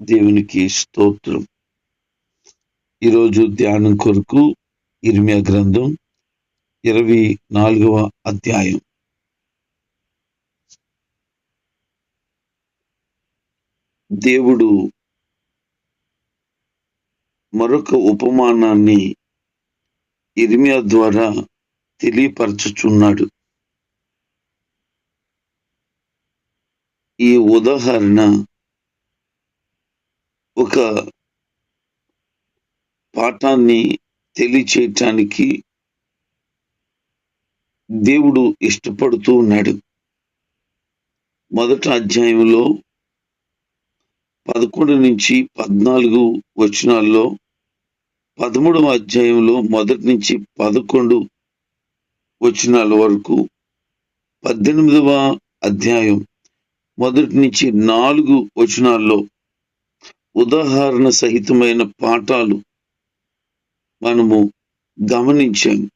దేవునికి స్తోత్రం. ఈరోజు ధ్యానం కొరకు ఇర్మియా గ్రంథం ఇరవై నాలుగవ అధ్యాయం. దేవుడు మరొక ఉపమానాన్ని ఇర్మియా ద్వారా తెలియపరచుచున్నాడు. ఈ ఉదాహరణ ఒక పాఠాన్ని తెలియచేయటానికి దేవుడు ఇష్టపడుతూ ఉన్నాడు. మొదటి అధ్యాయంలో పదకొండు నుంచి పద్నాలుగు వచనాల్లో పదమూడవ అధ్యాయంలో మొదటి నుంచి పదకొండు వచనాల వరకు పద్దెనిమిదవ అధ్యాయం మొదటి నుంచి నాలుగు వచనాల్లో ఉదాహరణ సహితమైన పాఠాలు మనము గమనించాము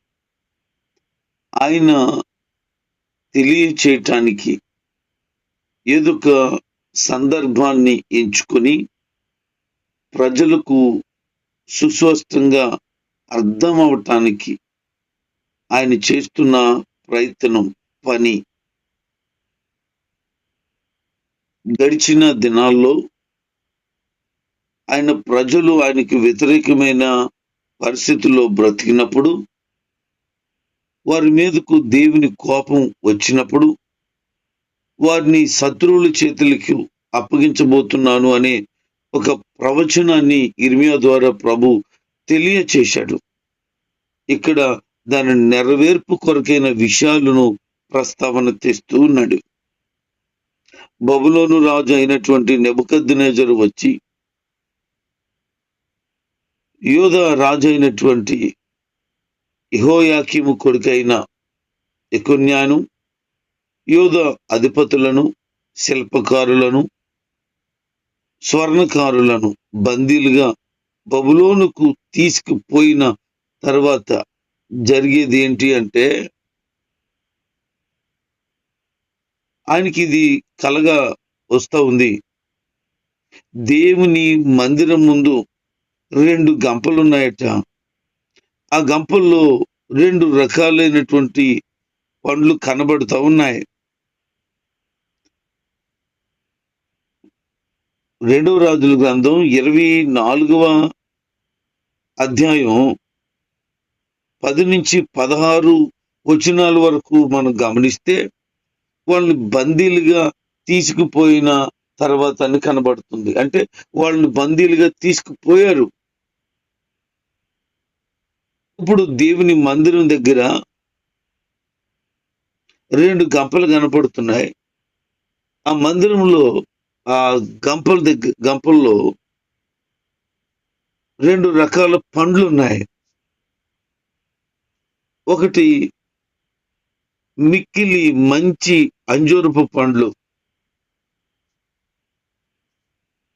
ఆయన తెలియచేయటానికి ఏదొక సందర్భాన్ని ఎంచుకొని ప్రజలకు సుస్వస్థంగా అర్థం అవటానికి ఆయన చేస్తున్న ప్రయత్నం పని గడిచిన దినాల్లో ఆయన ప్రజలు ఆయనకి వ్యతిరేకమైన పరిస్థితుల్లో బ్రతికినప్పుడు వారి మీదకు దేవుని కోపం వచ్చినప్పుడు వారిని శత్రువుల చేతులకు అప్పగించబోతున్నాను అనే ఒక ప్రవచనాన్ని ఇర్మియా ద్వారా ప్రభు తెలియచేశాడు. ఇక్కడ దాని నెరవేర్పు కొరకైన విషయాలను ప్రస్తావన తెస్తూ ఉన్నాడు. బబులోను రాజు అయినటువంటి నెబుకద్నేజరు వచ్చి యోధ రాజు అయినటువంటి ఇహోయాకిము కొడుకైన ఎకున్యాను యోధ అధిపతులను శిల్పకారులను స్వర్ణకారులను బందీలుగా బబులోనుకు తీసుకుపోయిన తర్వాత జరిగేది ఏంటి అంటే ఆయనకి ఇది కలగా వస్తూ ఉంది. దేవుని మందిరం ముందు రెండు గంపలు ఉన్నాయట ఆ గంపల్లో రెండు రకాలైనటువంటి పండ్లు కనబడుతూ ఉన్నాయి. రెండవ రాజుల గ్రంథం ఇరవై నాలుగవ అధ్యాయం పది నుంచి పదహారు వచనాల వరకు మనం గమనిస్తే వాళ్ళని బందీలుగా తీసుకుపోయిన తర్వాత అని కనబడుతుంది. అంటే వాళ్ళని బందీలుగా తీసుకుపోయారు. ఇప్పుడు దేవుని మందిరం దగ్గర రెండు గంపలు కనపడుతున్నాయి. ఆ మందిరంలో ఆ గంపల దగ్గర గంపల్లో రెండు రకాల పండ్లు ఉన్నాయి. ఒకటి మిక్కిలి మంచి అంజూరపు పండ్లు.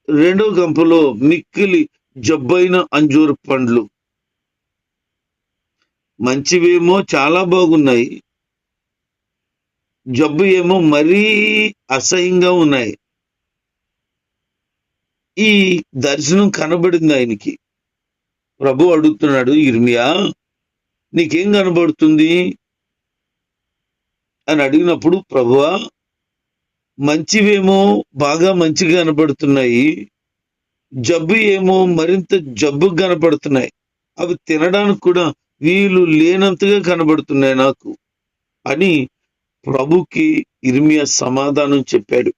రెండో గంపలో మిక్కిలి జబ్బైన అంజూరు పండ్లు. మంచివేమో చాలా బాగున్నాయి. జబ్బు ఏమో మరీ అసహ్యంగా ఉన్నాయి. ఈ దర్శనం కనబడింది ఆయనకి. ప్రభు అడుగుతున్నాడు ఇర్మియా నీకేం కనబడుతుంది? అని అడిగినప్పుడు ప్రభువా మంచివేమో బాగా మంచిగా కనపడుతున్నాయి జబ్బు ఏమో మరింత జబ్బు కనపడుతున్నాయి అవి తినడానికి కూడా వీళ్ళు లేనంతగా కనబడుతున్నాయి నాకు అని ప్రభుకి ఇర్మియా సమాధానం చెప్పాడు.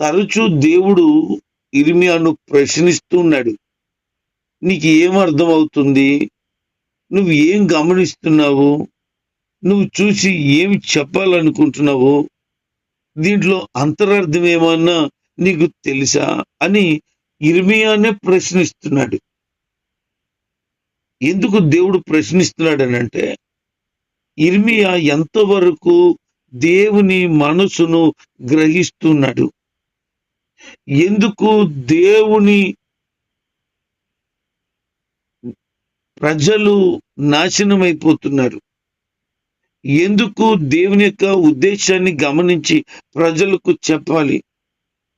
తరచూ దేవుడు ఇర్మియాను ప్రశ్నిస్తున్నాడు నీకు ఏం అర్థం అవుతుంది నువ్వు ఏం గమనిస్తున్నావు? నువ్వు చూసి ఏమి చెప్పాలనుకుంటున్నావు? దీంట్లో అంతరార్థం ఏమన్నా నీకు తెలుసా? అని ఇర్మియానే ప్రశ్నిస్తున్నాడు. ఎందుకు దేవుడు ప్రశ్నిస్తున్నాడు అని అంటే ఇర్మియా ఎంతవరకు దేవుని మనసును గ్రహిస్తున్నాడు? ఎందుకు దేవుని ప్రజలు నాశనమైపోతున్నారు? ఎందుకు దేవుని యొక్క ఉద్దేశాన్ని గమనించి ప్రజలకు చెప్పాలి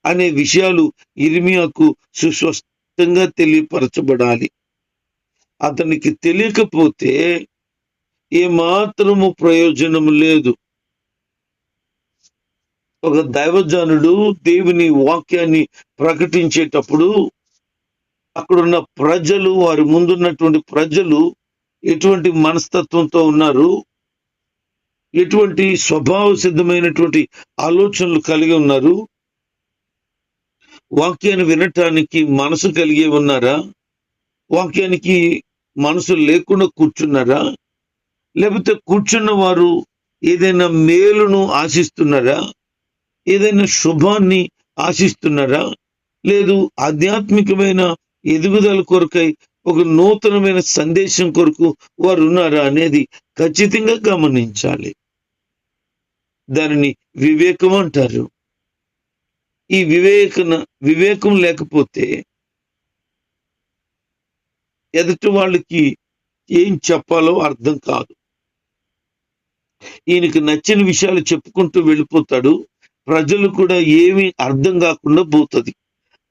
అనే విషయాలు ఇర్మియాకు సుస్వస్థంగా తెలియపరచబడాలి. అతనికి తెలియకపోతే ఏమాత్రము ప్రయోజనం లేదు. ఒక దైవజనుడు దేవుని వాక్యాన్ని ప్రకటించేటప్పుడు అక్కడున్న ప్రజలు వారి ముందున్నటువంటి ప్రజలు ఎటువంటి మనస్తత్వంతో ఉన్నారు? ఎటువంటి స్వభావ సిద్ధమైనటువంటి ఆలోచనలు కలిగి ఉన్నారు? వాక్యాన్ని వినటానికి మనసు కలిగి ఉన్నారా? వాక్యానికి మనసు లేకుండా కూర్చున్నారా? లేకపోతే కూర్చున్న వారు ఏదైనా మేలును ఆశిస్తున్నారా? ఏదైనా శుభాన్ని ఆశిస్తున్నారా? లేదు ఆధ్యాత్మికమైన ఎదుగుదల కొరకై ఒక నూతనమైన సందేశం కొరకు వారు ఉన్నారా అనేది ఖచ్చితంగా గమనించాలి. దానిని వివేకం అంటారు. ఈ వివేకన వివేకం లేకపోతే ఎదుటి వాళ్ళకి ఏం చెప్పాలో అర్థం కాదు. ఈయనకి నచ్చిన విషయాలు చెప్పుకుంటూ వెళ్ళిపోతాడు. ప్రజలు కూడా ఏమీ అర్థం కాకుండా పోతుంది.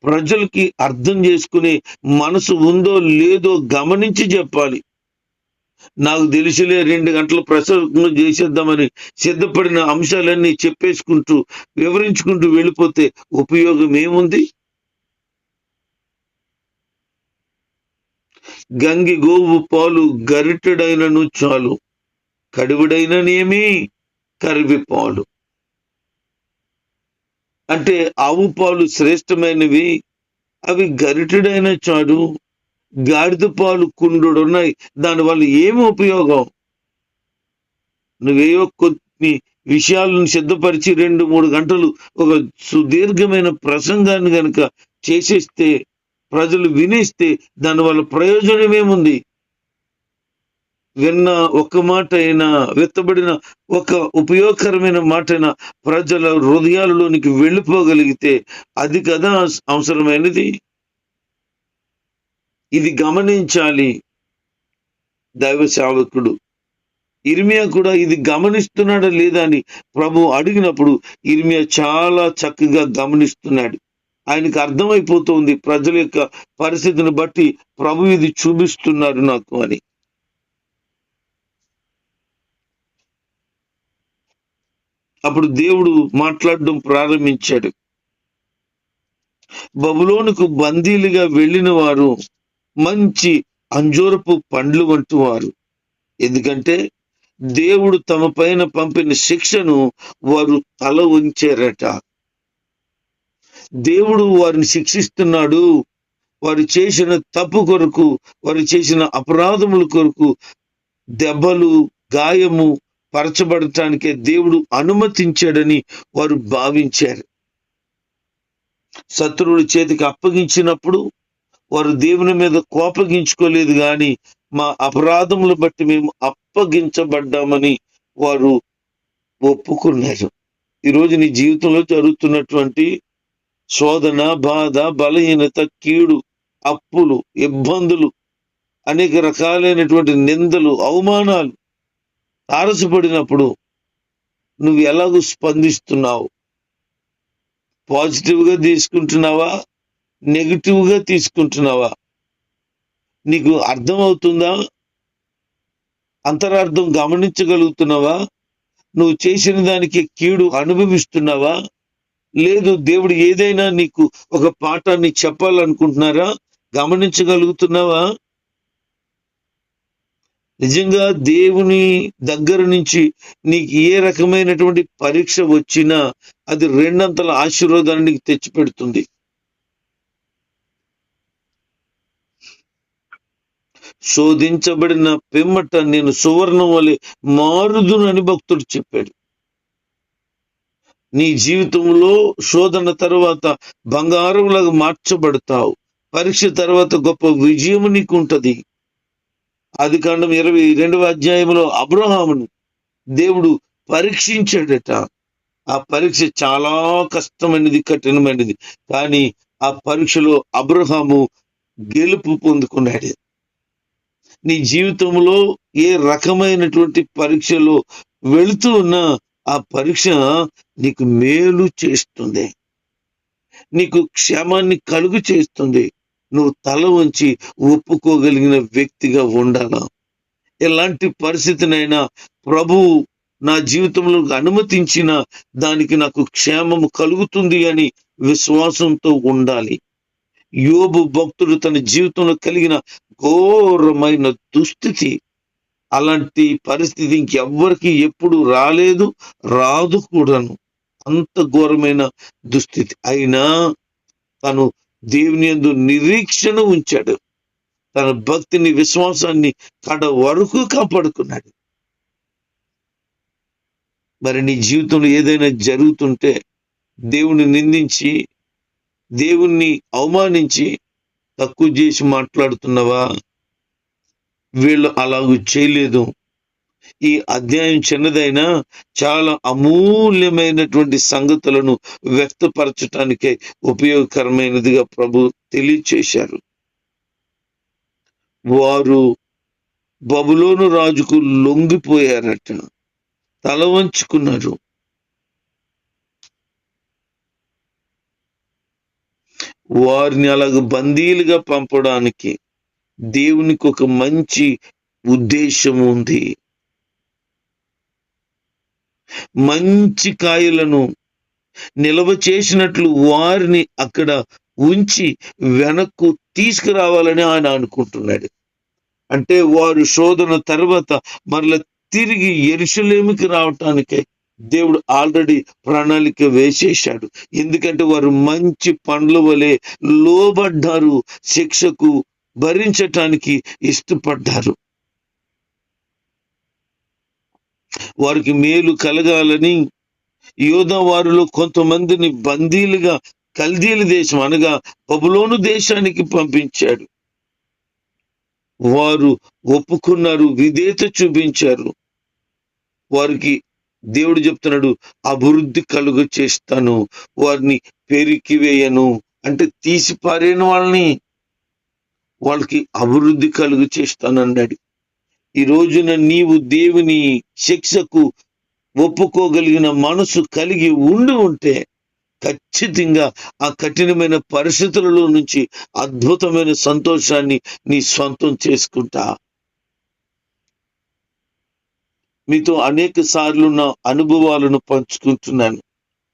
ప్రజలకి అర్థం చేసుకునే మనసు ఉందో లేదో గమనించి చెప్పాలి. నాకు తెలిసిలే రెండు గంటల ప్రసంగం చేసేద్దామని సిద్ధపడిన అంశాలన్నీ చెప్పేసుకుంటూ వివరించుకుంటూ వెళ్ళిపోతే ఉపయోగం ఏముంది? గంగి గోవు పాలు గరిటెడైనను చాలు. కడివిడైననేమి? కరివి పాలు. అంటే ఆవు పాలు శ్రేష్టమైనవి అవి గరిటెడైన చాడు గాడిద పాలు కుండు ఉన్నాయి దానివల్ల ఏమి ఉపయోగం? నువ్వేయో కొన్ని విషయాలను సిద్ధపరిచి రెండు మూడు గంటలు ఒక సుదీర్ఘమైన ప్రసంగాన్ని గనుక చేసేస్తే ప్రజలు వినిస్తే దానివల్ల ప్రయోజనం ఏముంది విన్న ఒక మాట అయినా విత్తబడిన ఒక ఉపయోగకరమైన మాట అయినా ప్రజల హృదయాలలోనికి వెళ్ళిపోగలిగితే అది కదా అవసరమైనది. ఇది గమనించాలి దైవ సేవకుడు. ఇర్మియా కూడా ఇది గమనిస్తున్నాడా లేదా అని ప్రభు అడిగినప్పుడు ఇర్మియా చాలా చక్కగా గమనిస్తున్నాడు. ఆయనకు అర్థమైపోతుంది ప్రజల యొక్క పరిస్థితిని బట్టి ప్రభు ఇది చూపిస్తున్నారు నాకు అని. అప్పుడు దేవుడు మాట్లాడడం ప్రారంభించాడు. బబులోనుకు బందీలుగా వెళ్ళిన వారు మంచి అంజూరపు పండ్లు వంటి వారు. ఎందుకంటే దేవుడు తమ పైన పంపిన శిక్షను వారు తల ఉంచారట దేవుడు వారిని శిక్షిస్తున్నాడు. వారు చేసిన తప్పు కొరకు వారు చేసిన అపరాధముల కొరకు దెబ్బలు గాయము పరచబడటానికే దేవుడు అనుమతించాడని వారు భావించారు. శత్రువుడి చేతికి అప్పగించినప్పుడు వారు దేవుని మీద కోపగించుకోలేదు గాని మా అపరాధములు బట్టి మేము అప్పగించబడ్డామని వారు ఒప్పుకున్నారు. ఈరోజు నీ జీవితంలో జరుగుతున్నటువంటి శోధన బాధ బలహీనత కీడు అప్పులు ఇబ్బందులు అనేక రకాలైనటువంటి నిందలు అవమానాలు తారసపడినప్పుడు నువ్వు ఎలాగూ స్పందిస్తున్నావు? పాజిటివ్గా తీసుకుంటున్నావా? నెగిటివ్గా తీసుకుంటున్నావా? నీకు అర్థమవుతుందా? అంతరార్థం గమనించగలుగుతున్నావా? నువ్వు చేసిన దానికి కీడు అనుభవిస్తున్నావా? లేదు దేవుడు ఏదైనా నీకు ఒక పాఠాన్ని చెప్పాలనుకుంటున్నారా? గమనించగలుగుతున్నావా? నిజంగా దేవుని దగ్గర నుంచి నీకు ఏ రకమైనటువంటి పరీక్ష వచ్చినా అది రెండంతల ఆశీర్వాదాన్ని నీకు తెచ్చిపెడుతుంది. శోధించబడిన పిమ్మట నేను సువర్ణం వలె మారుదునని భక్తుడు చెప్పాడు. నీ జీవితంలో శోధన తర్వాత బంగారంలాగా మార్చబడతావు. పరీక్ష తర్వాత గొప్ప విజయం నీకు ఉంటుంది ఆది కాండం ఇరవై రెండవ అధ్యాయంలో అబ్రహామును దేవుడు పరీక్షించాడట. ఆ పరీక్ష చాలా కష్టమైనది కఠినమైనది. కానీ ఆ పరీక్షలో అబ్రహాము గెలుపు పొందుకున్నాడు. నీ జీవితంలో ఏ రకమైనటువంటి పరీక్షలో వెళుతూ ఉన్నా ఆ పరీక్ష నీకు మేలు చేస్తుంది. నీకు క్షేమాన్ని కలుగు చేస్తుంది. నువ్వు తల వంచి ఒప్పుకోగలిగిన వ్యక్తిగా ఉండాలా? ఎలాంటి పరిస్థితినైనా ప్రభువు నా జీవితంలో అనుమతించిన దానికి నాకు క్షేమము కలుగుతుంది అని విశ్వాసంతో ఉండాలి. యోబు భక్తుడు తన జీవితంలో కలిగిన ఘోరమైన దుస్థితి. అలాంటి పరిస్థితి ఇంకెవ్వరికి ఎప్పుడు రాలేదు రాదు కూడాను. అంత ఘోరమైన దుస్థితి. అయినా తను దేవుని యందు నిరీక్షణ ఉంచాడు. తన భక్తిని విశ్వాసాన్ని కడ వరకు కాపాడుకున్నాడు. మరి నీ జీవితంలో ఏదైనా జరుగుతుంటే దేవుని నిందించి దేవుణ్ణి అవమానించి తక్కువ చేసి మాట్లాడుతున్నావా? వీళ్ళు అలాగూ చేయలేదు. ఈ అధ్యాయం చిన్నదైనా చాలా అమూల్యమైనటువంటి సంగతులను వ్యక్తపరచటానికే ఉపయోగకరమైనదిగా ప్రభు తెలియచేశారు. వారు బబులోను రాజుకు లొంగిపోయారట తల వంచుకున్నారు. వారిని అలాగ బందీలుగా పంపడానికి దేవునికి ఒక మంచి ఉద్దేశం ఉంది. మంచి కాయలను నిల్వ చేసినట్లు వారిని అక్కడ ఉంచి వెనక్కు తీసుకురావాలని ఆయన అనుకుంటున్నాడు. అంటే వారు శోధన తర్వాత మరల తిరిగి ఎరుసలేమికి రావటానికే దేవుడు ఆల్రెడీ ప్రణాళిక వేసేశాడు. ఎందుకంటే వారు మంచి పండ్ల వలె లోబడ్డారు శిక్షకు భరించటానికి ఇష్టపడ్డారు. వారికి మేలు కలగాలని యోధ వారిలో కొంతమందిని బందీలుగా కల్దీల దేశం అనగా బబులోను దేశానికి పంపించాడు. వారు ఒప్పుకున్నారు విధేత చూపించారు. వారికి దేవుడు చెప్తున్నాడు అభివృద్ధి కలుగు చేస్తాను వారిని పెరికివేయను అంటే తీసి పారేను వాళ్ళని. వాళ్ళకి అభివృద్ధి కలుగు చేస్తానన్నాడు. ఈ రోజున నీవు దేవుని శిక్షకు ఒప్పుకోగలిగిన మనసు కలిగి ఉండి ఉంటే ఖచ్చితంగా ఆ కఠినమైన పరిస్థితులలో నుంచి అద్భుతమైన సంతోషాన్ని నీ సొంతం చేసుకుంటా. మీతో అనేక సార్లు నా అనుభవాలను పంచుకుంటున్నాను.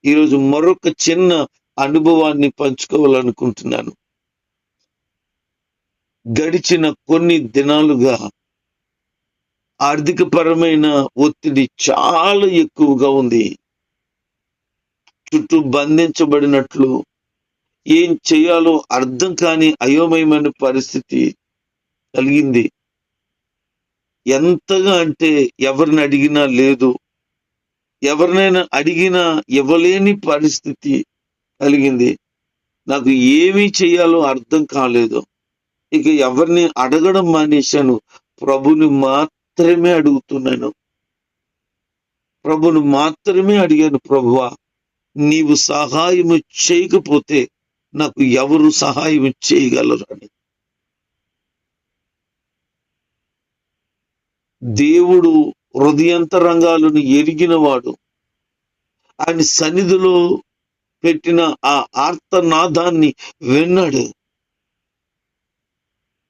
ఈరోజు మరొక చిన్న అనుభవాన్ని పంచుకోవాలనుకుంటున్నాను. గడిచిన కొన్ని దినాలుగా ఆర్థిక పరమైన ఒత్తిడి చాలా ఎక్కువగా ఉంది. చుట్టూ బంధించబడినట్లు ఏం చేయాలో అర్థం కాని అయోమయమైన పరిస్థితి కలిగింది. ఎంతగా అంటే ఎవరిని అడిగినా లేదు. ఎవరినైనా అడిగినా ఇవ్వలేని పరిస్థితి కలిగింది. నాకు ఏమీ చేయాలో అర్థం కాలేదు. ఇక ఎవరిని అడగడం మానేశాను? ప్రభుని మాత్రమే అడుగుతున్నాను. ప్రభుని మాత్రమే అడిగాను ప్రభువా నీవు సహాయం చేయకపోతే నాకు ఎవరు సహాయం చేయగలరు అని దేవుడు హృదయంతరంగాలను ఎరిగినవాడు. ఆయన సన్నిధిలో పెట్టిన ఆ ఆర్తనాదాన్ని విన్నాడు.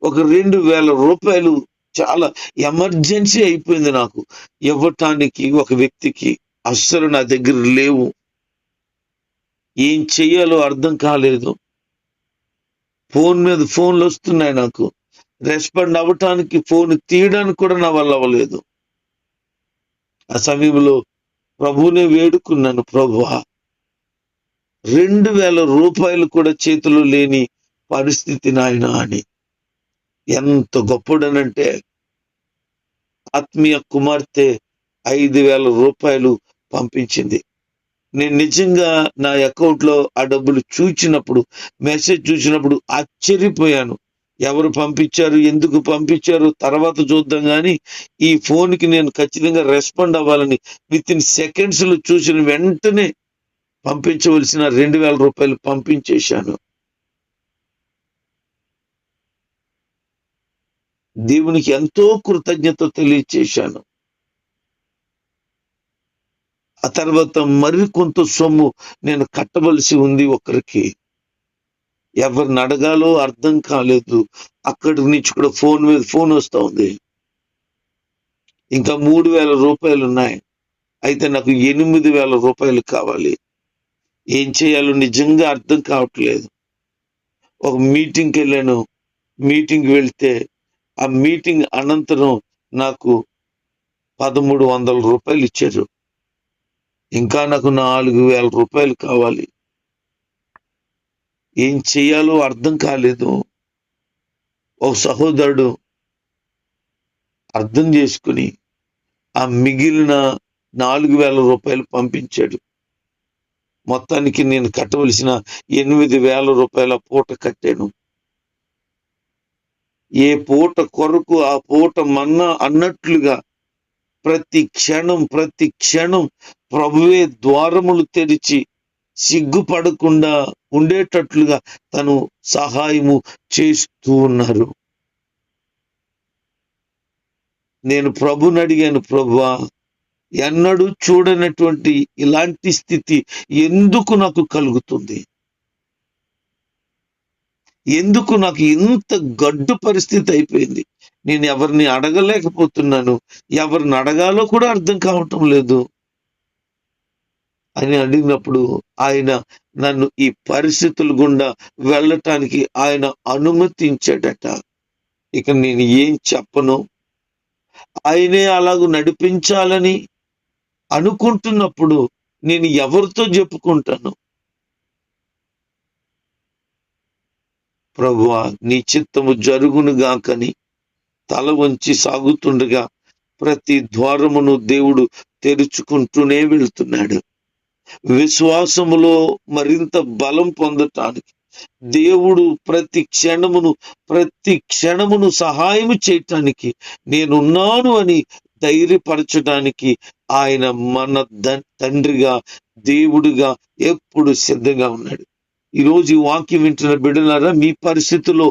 ఒక రెండు వేల రూపాయలు చాలా ఎమర్జెన్సీ అయిపోయింది నాకు. ఇవ్వటానికి ఒక వ్యక్తికి అస్సలు నా దగ్గర లేవు. ఏం చెయ్యాలో అర్థం కాలేదు. ఫోన్ మీద ఫోన్లు వస్తున్నాయి నాకు. రెస్పాండ్ అవ్వటానికి ఫోన్ తీయడానికి కూడా నా వల్ల అవ్వలేదు. ఆ సమయంలో ప్రభునే వేడుకున్నాను ప్రభువా రెండు వేల రూపాయలు కూడా చేతిలో లేని పరిస్థితి నాయన అని. ఎంత గొప్పడనంటే ఆత్మీయ కుమార్తె ఐదు వేల రూపాయలు పంపించింది. నేను నిజంగా నా అకౌంట్లో ఆ డబ్బులు చూచినప్పుడు మెసేజ్ చూసినప్పుడు ఆశ్చర్యపోయాను. ఎవరు పంపించారు ఎందుకు పంపించారు తర్వాత చూద్దాం కానీ ఈ ఫోన్కి నేను ఖచ్చితంగా రెస్పాండ్ అవ్వాలని విత్ ఇన్ సెకండ్స్లో చూసిన వెంటనే పంపించవలసిన రెండు వేల రూపాయలు పంపించేశాను. దేవునికి ఎంతో కృతజ్ఞత తెలియచేశాను. ఆ తర్వాత మరి కొంత సొమ్ము నేను కట్టవలసి ఉంది ఒకరికి. ఎవరిని అడగాలో అర్థం కాలేదు. అక్కడి నుంచి కూడా ఫోన్ మీద ఫోన్ వస్తూ ఉంది. ఇంకా మూడు వేల రూపాయలు ఉన్నాయి. అయితే నాకు ఎనిమిది వేల రూపాయలు కావాలి. ఏం చేయాలో నిజంగా అర్థం కావట్లేదు. ఒక మీటింగ్కి వెళ్ళాను. మీటింగ్ వెళ్తే ఆ మీటింగ్ అనంతరం నాకు పదమూడు వందల రూపాయలు ఇచ్చారు. ఇంకా నాకు నాలుగు వేల రూపాయలు కావాలి. ఏం చేయాలో అర్థం కాలేదు. ఒక సహోదరుడు అర్థం చేసుకుని ఆ మిగిలిన నాలుగు వేల రూపాయలు పంపించాడు. మొత్తానికి నేను కట్టవలసిన ఎనిమిది వేల రూపాయల పూట కట్టాను. ఏ పూట కొరకు ఆ పూట మన్నా అన్నట్లుగా ప్రతి క్షణం ప్రతి క్షణం ప్రభువే ద్వారములు తెరిచి సిగ్గుపడకుండా ఉండేటట్లుగా తను సహాయము చేస్తూ ఉన్నారు. నేను ప్రభుని అడిగాను ప్రభువా ఎన్నడూ చూడనటువంటి ఇలాంటి స్థితి ఎందుకు నాకు కలుగుతుంది? ఎందుకు నాకు ఇంత గడ్డు పరిస్థితి అయిపోయింది? నేను ఎవరిని అడగలేకపోతున్నాను. ఎవరిని అడగాలో కూడా అర్థం కావటం లేదు. అని అడిగినప్పుడు ఆయన నన్ను ఈ పరిస్థితుల గుండా వెళ్ళటానికి ఆయన అనుమతించాడట. ఇక నేను ఏం చెప్పను? ఆయనే అలాగూ నడిపించాలని అనుకుంటున్నప్పుడు నేను ఎవరితో చెప్పుకుంటాను? ప్రభువా నీ చిత్తము జరుగును గాకని తల వంచి సాగుతుండగా ప్రతి ద్వారమును దేవుడు తెరుచుకుంటూనే వెళ్తున్నాడు. విశ్వాసములో మరింత బలం పొందటానికి దేవుడు ప్రతి క్షణమును ప్రతి క్షణమును సహాయం చేయటానికి నేనున్నాను అని ధైర్యపరచడానికి ఆయన మన తండ్రిగా దేవుడిగా ఎప్పుడు సిద్ధంగా ఉన్నాడు. ఈ రోజు ఈ వాక్యం వింటున్న బిడ్డలారా మీ పరిస్థితుల్లో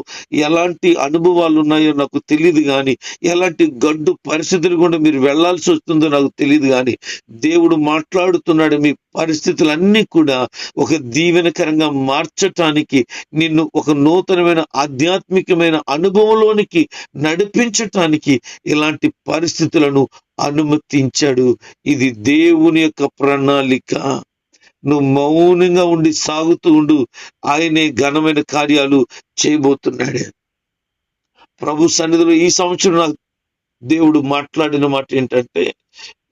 ఎలాంటి అనుభవాలు ఉన్నాయో నాకు తెలియదు కానీ ఎలాంటి గడ్డు పరిస్థితులు కూడా మీరు వెళ్ళాల్సి వస్తుందో నాకు తెలియదు కానీ దేవుడు మాట్లాడుతున్నాడు మీ పరిస్థితులన్నీ కూడా ఒక దీవెనకరంగా మార్చటానికి నిన్ను ఒక నూతనమైన ఆధ్యాత్మికమైన అనుభవంలోనికి నడిపించటానికి ఇలాంటి పరిస్థితులను అనుమతించాడు. ఇది దేవుని యొక్క ప్రణాళిక. నువ్వు మౌనంగా ఉండి సాగుతూ ఉండు. ఆయనే ఘనమైన కార్యాలు చేయబోతున్నాడు. ప్రభు సన్నిధిలో ఈ సంవత్సరం నాకు దేవుడు మాట్లాడిన మాట ఏంటంటే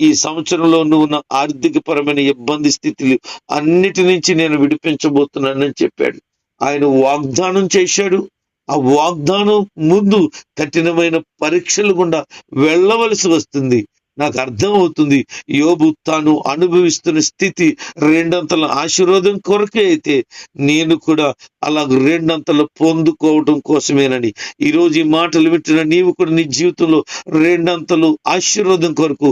ఈ సంవత్సరంలో నువ్వు నా ఆర్థిక పరమైన ఇబ్బంది స్థితులు అన్నిటి నుంచి నేను విడిపించబోతున్నానని చెప్పాడు. ఆయన వాగ్దానం చేశాడు. ఆ వాగ్దానం ముందు కఠినమైన పరీక్షలు గుండా వెళ్ళవలసి వస్తుంది. నాకు అర్థమవుతుంది. యోబు తాను అనుభవిస్తున్న స్థితి రెండంతల ఆశీర్వాదం కొరకే అయితే నేను కూడా అలా రెండంతలు పొందుకోవటం కోసమేనని. ఈ రోజు ఈ మాటలు వింటున్న నీవు కూడా నీ జీవితంలో రెండంతలు ఆశీర్వాదం కొరకు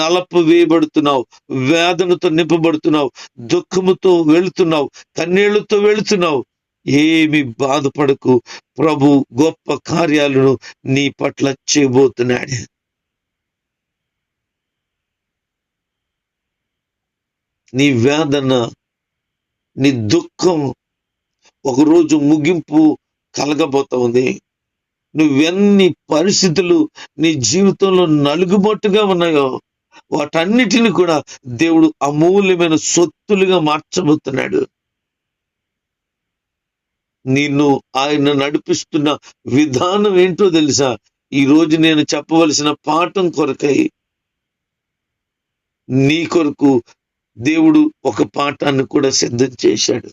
నలపు వేయబడుతున్నావు వేదనతో నింపబడుతున్నావు దుఃఖముతో వెళుతున్నావు కన్నీళ్ళతో వెళుతున్నావు. ఏమి బాధపడకు. ప్రభు గొప్ప కార్యాలను నీ పట్ల చేయబోతున్నాడు. నీ వేదన నీ దుఃఖం ఒకరోజు ముగింపు కలగబోతోంది నువ్వెన్ని పరిస్థితులు నీ జీవితంలో నలుగుబట్టుగా ఉన్నాయో వాటన్నిటిని కూడా దేవుడు అమూల్యమైన సొత్తులుగా మార్చబోతున్నాడు. నిన్ను ఆయన నడిపిస్తున్న విధానం ఏంటో తెలుసా? ఈ రోజు నేను చెప్పవలసిన పాఠం కొరకై నీ కొరకు దేవుడు ఒక పాఠాన్ని కూడా సిద్ధం చేశాడు.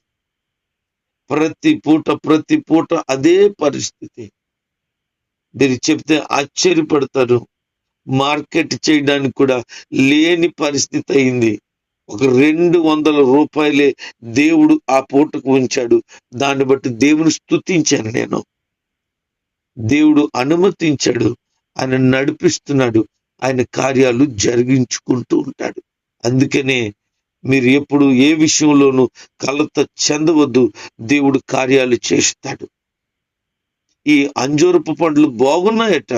ప్రతి పూట ప్రతి పూట అదే పరిస్థితి. మీరు చెప్తే ఆశ్చర్యపడతారు. మార్కెట్ చేయడానికి కూడా లేని పరిస్థితి అయింది. ఒక రెండు వందల రూపాయలే దేవుడు ఆ పూటకు ఉంచాడు. దాన్ని బట్టి దేవుని స్తుతించాను నేను. దేవుడు అనుమతించాడు. ఆయన నడిపిస్తున్నాడు. ఆయన కార్యాలు జరిగించుకుంటూ ఉంటాడు. అందుకనే మీరు ఎప్పుడు ఏ విషయంలోనూ కలత చెందవద్దు. దేవుడు కార్యాలు చేస్తాడు. ఈ అంజూరపు పండ్లు బాగున్నాయట.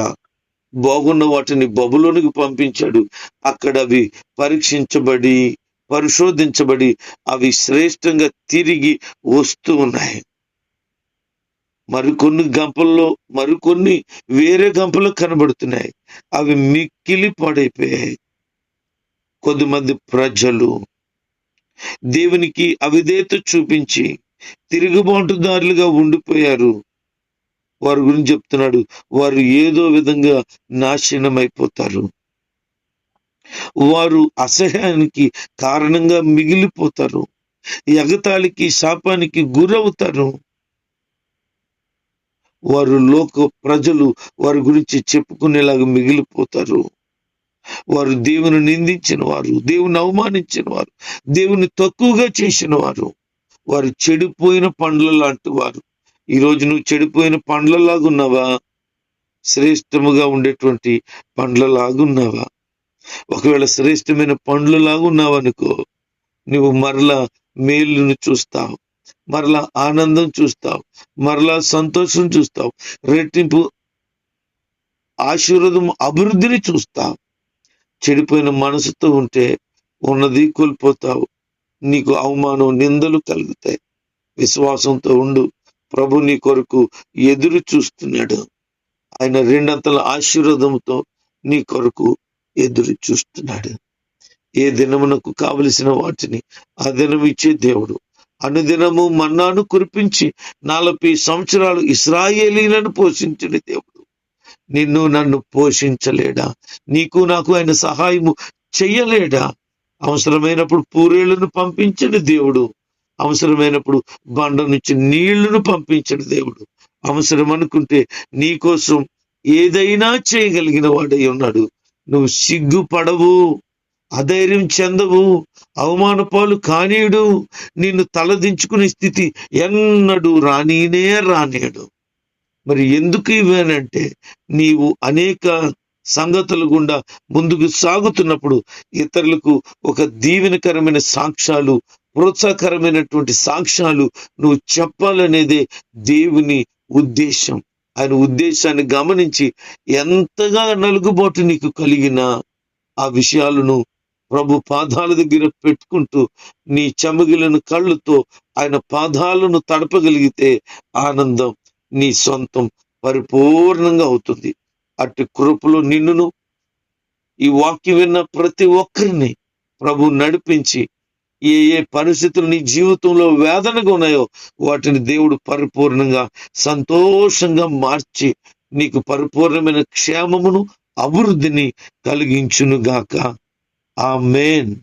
బాగున్న వాటిని బబులోనికి పంపించాడు. అక్కడ అవి పరీక్షించబడి పరిశోధించబడి అవి శ్రేష్టంగా తిరిగి వస్తూ ఉన్నాయి. మరికొన్ని గంపల్లో మరికొన్ని వేరే గంపలు కనబడుతున్నాయి. అవి మిక్కిలి పాడైపోయాయి. కొద్దిమంది ప్రజలు దేవునికి అవిధేత చూపించి తిరుగుబాటుదారులుగా ఉండిపోయారు. వారి గురించి చెప్తున్నాడు వారు ఏదో విధంగా నాశనమైపోతారు. వారు అసహ్యానికి కారణంగా మిగిలిపోతారు. ఎగతాళికి శాపానికి గురవుతారు. వారు లోక ప్రజలు వారి గురించి చెప్పుకునేలాగా మిగిలిపోతారు. వారు దేవుని నిందించిన వారు దేవుని అవమానించిన వారు దేవుని తక్కువగా చేసిన వారు వారు చెడిపోయిన పండ్ల లాంటి వారు. ఈ రోజు నువ్వు చెడిపోయిన పండ్లలాగున్నావా? శ్రేష్టముగా ఉండేటువంటి పండ్లలాగున్నావా? ఒకవేళ శ్రేష్టమైన పండ్లలాగున్నావు అనుకో నువ్వు మరలా మేలును చూస్తావు మరలా ఆనందం చూస్తావు మరలా సంతోషం చూస్తావు రెట్టింపు ఆశీర్వదం అభివృద్ధిని చూస్తావు. చెడిపోయిన మనసుతో ఉంటే ఉన్నది కోల్పోతావు. నీకు అవమానం నిందలు కలుగుతాయి. విశ్వాసంతో ఉండు. ప్రభు నీ కొరకు ఎదురు చూస్తున్నాడు. ఆయన రెండంతల ఆశీర్వాదంతో నీ కొరకు ఎదురు చూస్తున్నాడు. ఏ దినమునకు కావలసిన వాటిని ఆ దినం ఇచ్చే దేవుడు. అనుదినము మన్నాను కురిపించి నలభై సంవత్సరాలు ఇస్రాయేలీలను పోషించిన దేవుడు. నిన్ను నన్ను పోషించలేడా? నీకు నాకు ఆయన సహాయము చెయ్యలేడా? అవసరమైనప్పుడు పూరేళ్ళను పంపించని దేవుడు. అవసరమైనప్పుడు బండ నుంచి నీళ్ళను పంపించని దేవుడు. అవసరం అనుకుంటే నీ కోసం ఏదైనా చేయగలిగిన వాడై ఉన్నాడు. నువ్వు సిగ్గుపడవు అధైర్యం చెందవు అవమాన పాలు కానీయుడు. నిన్ను తలదించుకునే స్థితి ఎన్నడూ రానీనే రానేడు. మరి ఎందుకు ఇవేనంటే నీవు అనేక సంగతుల గుండా ముందుకు సాగుతున్నప్పుడు ఇతరులకు ఒక దీవెనకరమైన సాక్ష్యాలు ప్రోత్సాహకరమైనటువంటి సాక్ష్యాలు నువ్వు చెప్పాలనేదే దేవుని ఉద్దేశం. ఆయన ఉద్దేశాన్ని గమనించి ఎంతగా నలుగుబాటు నీకు కలిగినా ఆ విషయాలను ప్రభు పాదాల దగ్గర పెట్టుకుంటూ నీ చెమగిలిన కళ్ళుతో ఆయన పాదాలను తడపగలిగితే ఆనందం నీ సొంతం పరిపూర్ణంగా అవుతుంది. అట్టి కృపలు నిన్నును ఈ వాక్యం విన్న ప్రతి ఒక్కరిని ప్రభు నడిపించి ఏ ఏ పరిస్థితులు నీ జీవితంలో వేదనగా ఉన్నాయో వాటిని దేవుడు పరిపూర్ణంగా సంతోషంగా మార్చి నీకు పరిపూర్ణమైన క్షేమమును అభివృద్ధిని కలిగించునుగాక. ఆ మేన్